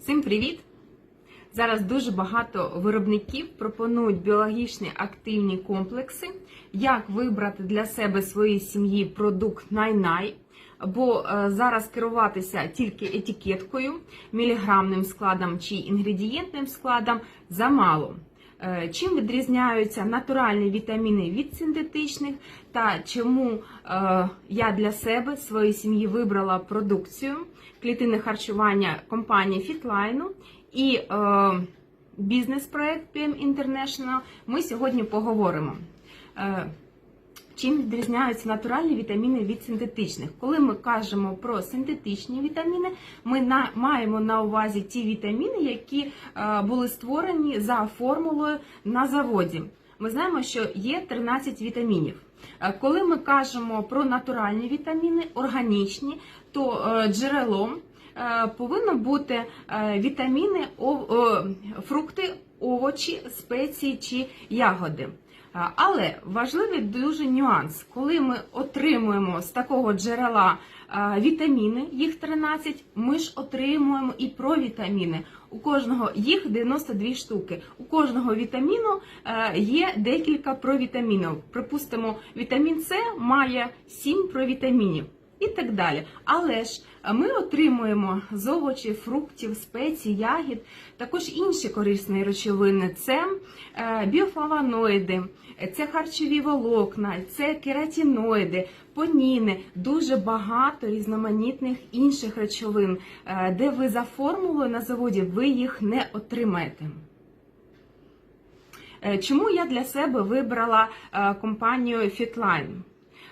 Всім привіт! Зараз дуже багато виробників пропонують біологічні активні комплекси, як вибрати для себе своєї сім'ї продукт най-най, бо е, зараз керуватися тільки етикеткою, міліграмним складом чи інгредієнтним складом замало. Е, Чим відрізняються натуральні вітаміни від синтетичних, та чому е, я для себе своєї сім'ї вибрала продукцію клітинне харчування компанії Фітлайну і е, бізнес-проект PM International, ми сьогодні поговоримо. Чим відрізняються натуральні вітаміни від синтетичних? Коли ми кажемо про синтетичні вітаміни, ми на, маємо на увазі ті вітаміни, які е, були створені за формулою на заводі. Ми знаємо, що є 13 вітамінів. Е, Коли ми кажемо про натуральні вітаміни, органічні, то е, джерелом е, повинно бути вітаміни, фрукти, овочі, спеції чи ягоди. А, Але важливий дуже нюанс, коли ми отримуємо з такого джерела вітаміни, їх 13, ми ж отримуємо і провітаміни. У кожного їх 92 штуки. У кожного вітаміну е, є декілька провітамінів. Припустимо, вітамін С має 7 провітамінів. Так далі. Але ж е, ми отримуємо з овочів, фруктів, спецій, ягід, також інші корисні речовини. Це е, біофлавоноїди, це харчові волокна, це кератиноїди, поніни, дуже багато різноманітних інших речовин, е, де ви за формулою на заводі ви їх не отримаєте. Чому я для себе вибрала компанію Fitline?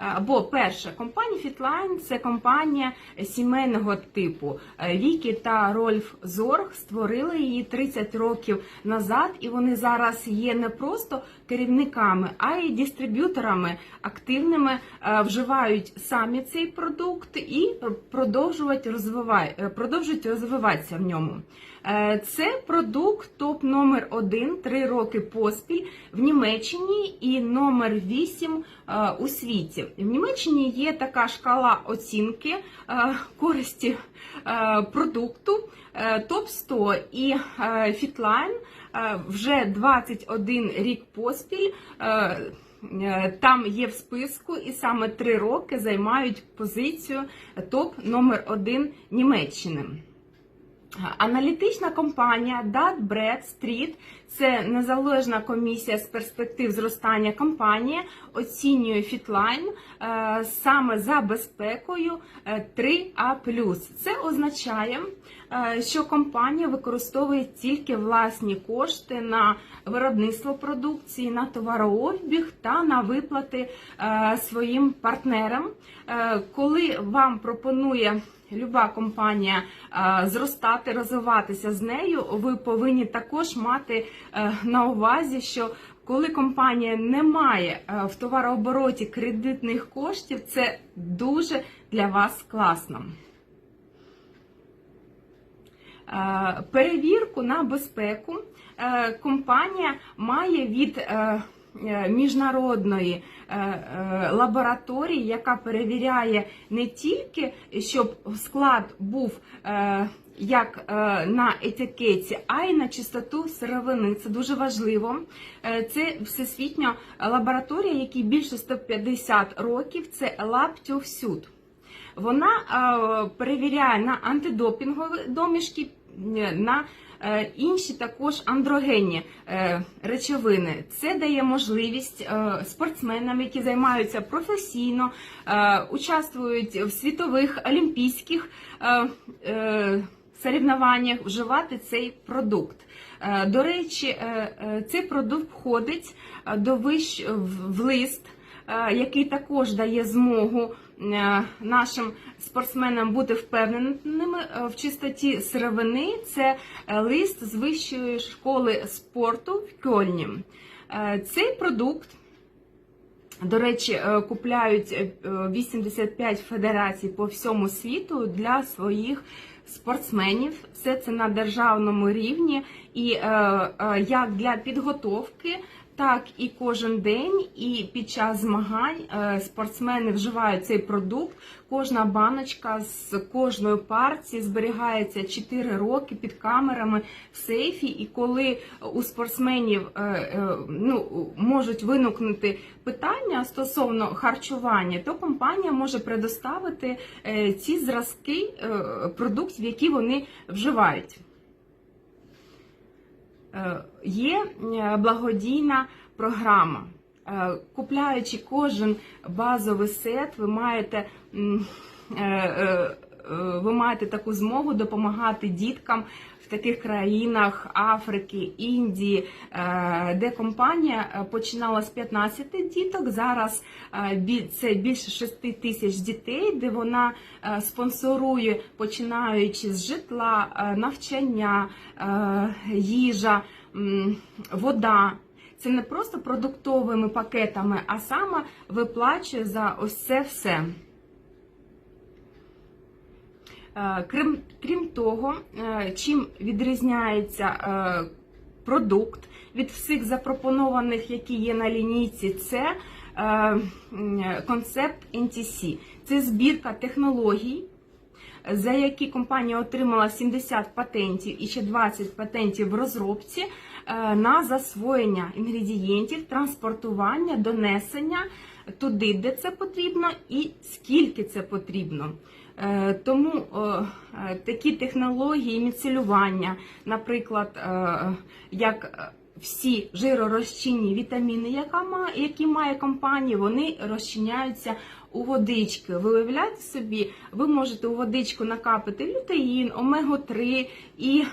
Е, Бо перше, компанія Fitline – це компанія сімейного типу. Е, Вікі та Рольф Зорг створили її 30 років назад, і вони зараз є не просто керівниками, а й дистриб'юторами активними, е, вживають самі цей продукт і продовжують розвиватися в ньому. Е, Це продукт топ номер 1 три роки поспіль в Німеччині і номер 8 е, у світі. В Німеччині є така шкала оцінки е, користі продукту топ 100 і е, вже 21 рік поспіль. Там є в списку, і саме три роки займають позицію топ номер 1 Німеччини. Аналітична компанія Dun Bradstreet – це незалежна комісія з перспектив зростання компанії, оцінює Fitline е, саме за безпекою е, 3А+. Це означає, е, що компанія використовує тільки власні кошти на виробництво продукції, на товарообіг та на виплати е, своїм партнерам. Е, Коли вам пропонує люба компанія е, зростати, розвиватися з нею, ви повинні також мати е, на увазі, що коли компанія не має е, в товарообороті кредитних коштів, це дуже для вас класно. Перевірку на безпеку компанія має від міжнародної е, е, лабораторії, яка перевіряє не тільки, щоб склад був е, як е, на етикеті, а й на чистоту сировини. Це дуже важливо. Е, Це всесвітня лабораторія, якій більше 150 років. Це to Всюд. Вона е, перевіряє на антидопінгові домішки, е, на е, інші також андрогенні е, речовини. Це дає можливість е, спортсменам, які займаються професійно, е, участвують в світових олімпійських е, е, соревнованнях, вживати цей продукт. Е, До речі, е, е, цей продукт входить е, до вищ в лист е, який також дає змогу е, нашим спортсменам бути впевненими е, в чистоті сировини. Це е, лист з вищої школи спорту в Кьольні. Е, Цей продукт. До речі, е, купляють е, 85 федерацій по всьому світу для своїх спортсменів. Все це на державному рівні, і е, е, як для підготовки, так і кожен день, і під час змагань е, спортсмени вживають цей продукт. Кожна баночка з кожної партії зберігається 4 роки під камерами в сейфі. І коли у спортсменів е, е, ну, можуть виникнути питання стосовно харчування, то компанія може предоставити ці зразки продуктів, які вони вживають. Е, Є е, благодійна програма. Е, Купляючи кожен базовий сет, ви маєте, ви маєте таку змогу допомагати діткам в таких країнах Африки, Індії, е, де компанія е, починала з 15 діток. Зараз е, це більше 6 тисяч дітей, де вона спонсорує, починаючи з житла, навчання, їжа, вода. Це не просто продуктовими пакетами, а саме виплачує за ось це все. Е, Крім, крім того, е, чим відрізняється е, продукт від всіх запропонованих, які є на лінійці, це концепт NTC. Це збірка технологій, за які компанія отримала 70 патентів і ще 20 патентів в розробці на засвоєння інгредієнтів, транспортування, донесення туди, де це потрібно, і скільки це потрібно. Е, Тому е, такі технології міцелювання, наприклад, е, як всі жиророзчинні вітаміни, які має компанія, вони розчиняються у водички. Ви уявляєте собі, ви можете у водичку накапати лютеїн, омегу-3 і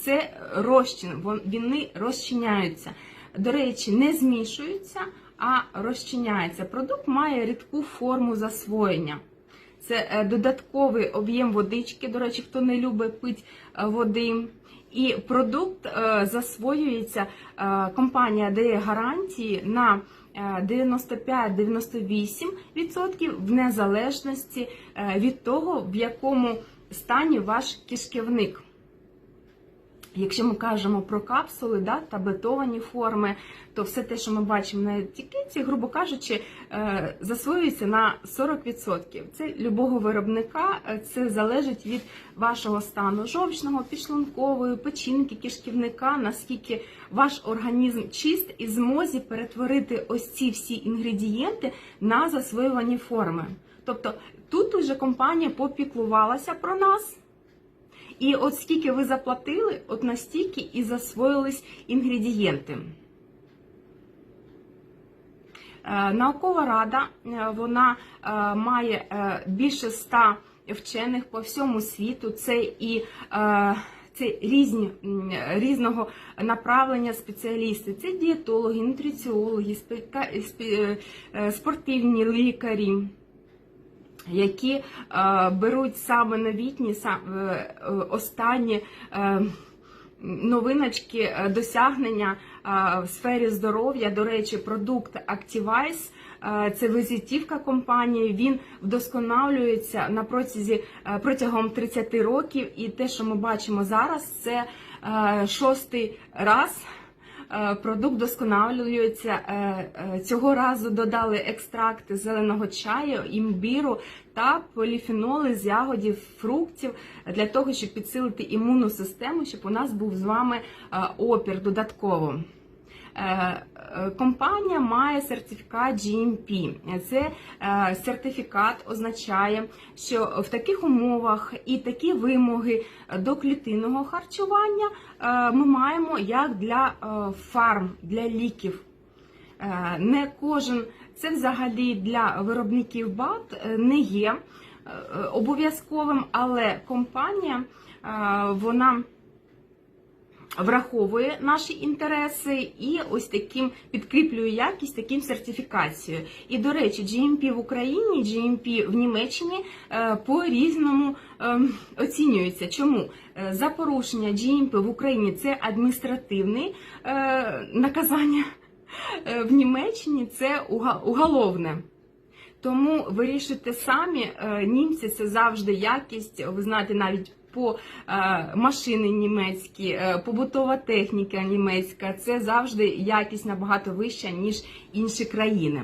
це розчин, вон- вони розчиняються. До речі, не змішуються, а розчиняються. Продукт має рідку форму засвоєння. Це е, додатковий об'єм водички. До речі, хто не любить пити е, води. І продукт е, засвоюється. Компанія дає гарантії на е, 95-98% в незалежності від того, в якому стані ваш кишківник. Якщо ми кажемо про капсули да, таблетовані форми, то все те, що ми бачимо на етикетці, грубо кажучи, е, засвоюється на 40%. Це любого виробника, е, це залежить від вашого стану жовчного, підшлункової, печінки, кишківника, наскільки ваш організм чист і змозі перетворити ось ці всі інгредієнти на засвоювані форми. Тобто тут уже компанія попіклувалася про нас. І от скільки ви заплатили, от настільки і засвоїлись інгредієнти. Е, Наукова рада е, вона е, має більше ста вчених по всьому світу. Це і це різні різного направлення спеціалісти. Це дієтологи, нутриціологи, спортивні лікарі які е, беруть саме новітні, сам, е, останні е, новиночки, е, досягнення е, в сфері здоров'я. До речі, продукт Activize е, це визитівка компанії. Він вдосконалюється на протязі протягом 30 років. І те, що ми бачимо зараз, це шостий раз. Е, Продукт досконалюється. Е, е, Цього разу додали екстракти зеленого чаю, імбіру та поліфеноли з ягодів, фруктів для того, щоб підсилити імунну систему, щоб у нас був з вами опір додатково. Е, е, Компанія має сертифікат GMP. Це е, сертифікат означає, що в таких умовах і такі вимоги до клітинного харчування ми маємо як для фарм, для ліків. Не кожен це взагалі для виробників БАТ не є обов'язковим, але компанія вона враховує наші інтереси і ось таким підкріплює якість таким сертифікацією. І до речі, GMP в Україні, GMP в Німеччині е, по-різному е, оцінюється. Чому Е, за порушення GMP в Україні це адміністративне наказання, е, в Німеччині це уголовне. Тому вирішуйте самі. Німці це завжди якість. Ви знаєте, навіть по е, машини німецькі, е, побутова техніка німецька це завжди якість набагато вища, ніж інші країни.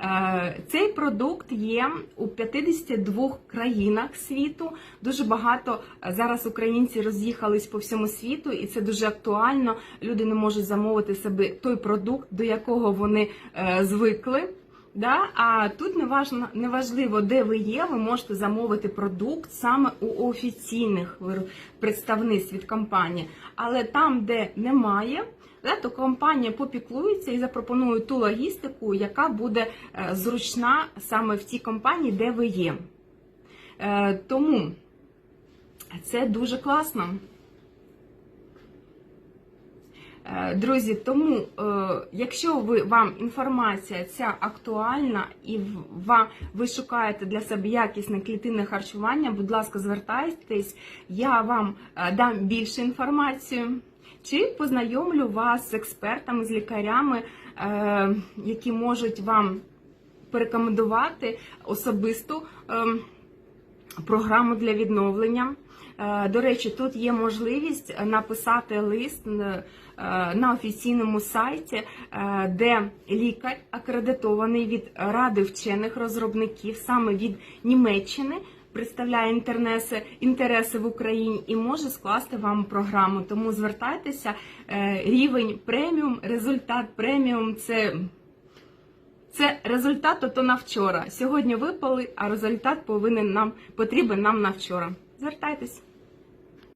Е, Цей продукт є у 52 країнах світу. Дуже багато зараз українці роз'їхались по всьому світу, і це дуже актуально. Люди не можуть замовити собі той продукт, до якого вони звикли. Да? А тут неважно, неважливо, де ви є, ви можете замовити продукт саме у офіційних представництв від компанії. Але там, де немає, да, то компанія попіклується і запропонує ту логістику, яка буде е, зручна саме в тій компанії, де ви є. Е, Тому це дуже класно. Е, Друзі, тому е, якщо ви вам інформація ця актуальна і ви шукаєте для себе якісне клітинне харчування, будь ласка, звертайтесь, я вам е, дам більше інформацію. Чи познайомлю вас з експертами, з лікарями, які можуть вам порекомендувати особисту ем, програму для відновлення. Е, До речі, тут є можливість написати лист е, на офіційному сайті, е, де лікар акредитований від Ради вчених розробників, саме від Німеччини. Представляє інтереси, інтереси в Україні і може скласти вам програму. Тому звертайтеся, рівень преміум, результат преміум це це результат ото на вчора. Сьогодні випали, а результат повинен нам потрібен нам на вчора. Звертайтесь.